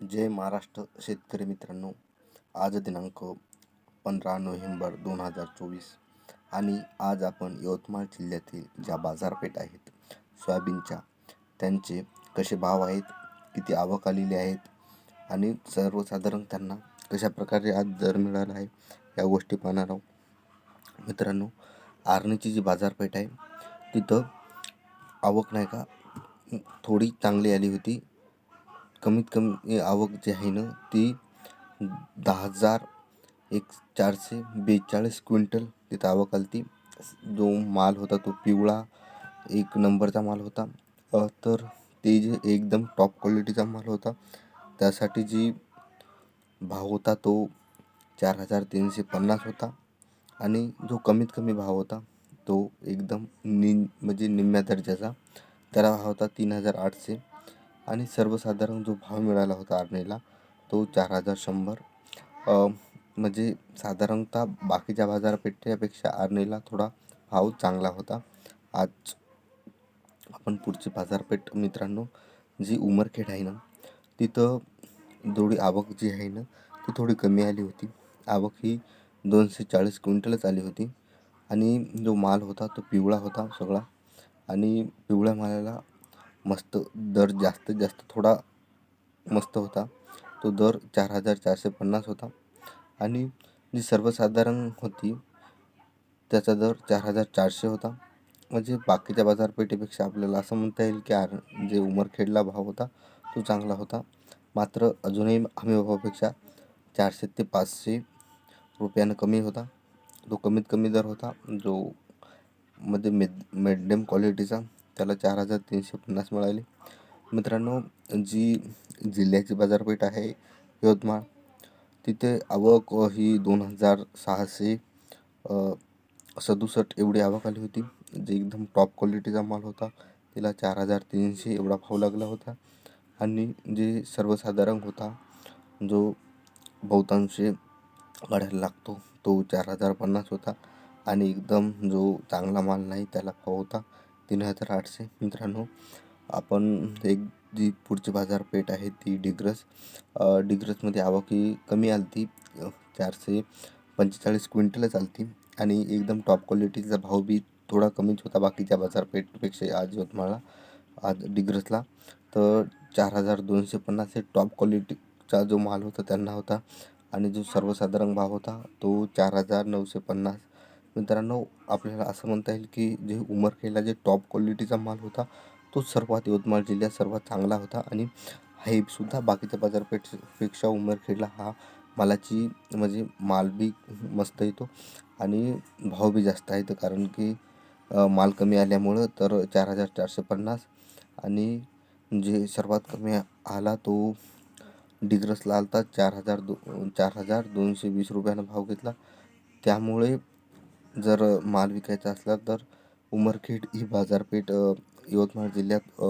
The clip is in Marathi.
जय महाराष्ट्र शेतकरी मित्रांनो. आज दिनांक पंधरा नोव्हेंबर दोन हजार चोवीस आणि आज आपण यवतमाळ जिल्ह्यातील ज्या बाजारपेठ आहेत सोयाबीनच्या त्यांचे कसे भाव आहेत किती आवक आलेली आहेत आणि सर्वसाधारण त्यांना कशा प्रकारे आज दर मिळाला आहे या गोष्टी पाहणार आहोत. मित्रांनो आर्णीची जी बाजारपेठ आहे तिथं आवक नाही का थोडी चांगली आली होती. कमीत कमी आवक जी आहे ना ती दहा हजार एक चारशे बेचाळीस क्विंटल तिथं आवक आली ती जो माल होता तो पिवळा एक नंबरचा माल होता. तर ते जे एकदम टॉप क्वालिटीचा माल होता त्यासाठी जी भाव होता तो चार हजार तीनशे पन्नास होता. आणि जो कमीत कमी भाव होता तो एकदम नि म्हणजे निम्म्या दर्जाचा. त्याला भाव होता तीन हजार आठशे. आणि सर्वसाधारण जो भाव मिळाला होता आर्णीला तो चार हजार शंभर. म्हणजे साधारणतः बाकीच्या बाजारपेठेपेक्षा आर्णीला थोडा भाव चांगला होता. आज आपण पुढची बाजारपेठ मित्रांनो जी उमरखेड आहे ना तिथं थोडी आवक जी आहे ना ती थोडी कमी आली होती. आवक ही दोनशे चाळीस क्विंटलच आली होती. आणि जो माल होता तो पिवळा होता सगळा. आणि पिवळ्या मालाला मस्त दर जास्तीत जास्त थोडा मस्त होता. तो दर चार हजार चारशे पन्नास होता. आणि जी सर्वसाधारण होती त्याचा दर चार हजार चारशे होता. म्हणजे बाकीच्या बाजारपेठेपेक्षा आपल्याला असं म्हणता येईल की आर जे उमरखेडला भाव होता तो चांगला होता. मात्र अजूनही हमीभावापेक्षा चारशे ते पाचशे रुपयानं कमी होता. तो कमीत कमी दर होता जो मध्ये मेद मेडियम क्वालिटीचा त्याला चार हजार तीनशे पन्नास मिळाले. मित्रांनो जी जिल्ह्याची बाजारपेठ आहे यवतमाळ तिथे आवक ही दोन हजार सहाशे सदुसष्ट एवढी आवक आली होती जे एकदम टॉप क्वालिटीचा माल होता. तिला चार हजार तीनशे एवढा भाव लागला होता. आणि जे सर्वसाधारण होता जो बहुतांशी गाड्याला लागतो तो चार हजार पन्नास होता. आणि एकदम जो चांगला माल नाही त्याला भाव होता. तीन हजार आठशे. मित्रांनो आपण एक जी पुढची बाजारपेठ आहे ती डिग्रस. डिग्रसमध्ये आवक ही कमी आली चारशे पंचेचाळीस क्विंटलच आलती. आणि एकदम टॉप क्वालिटीचा भाव बी थोडा कमीच होता बाकीच्या बाजारपेठपेक्षा आज यवतमाळला आज डिग्रसला. तर चार हजार दोनशे पन्नास हे टॉप क्वालिटीचा जो माल होता त्यांना होता. आणि जो सर्वसाधारण भाव होता तो चार हजार नऊशे पन्नास. मित्रांनो आपल्याला असं म्हणता येईल की जे उमरखेडला जे टॉप क्वालिटीचा माल होता तो सर्वात यवतमाळ जिल्ह्यात सर्वात चांगला होता आणि हाईपसुद्धा बाकीच्या बाजारपेठपेक्षा उमरखेडला हा मालाची म्हणजे माल बी मस्त येतो आणि भाव बी जास्त आहेत. कारण की माल कमी आल्यामुळं तर चार हजार चारशे पन्नास आणि जे सर्वात कमी आला तो डिग्रसला आलता चार हजार दो चार हजार दोनशे वीस रुपयानं भाव घेतला. त्यामुळे जर माल विकायचा असला तर उमरखेड ही बाजारपेठ यवतमाळ जिल्ह्यात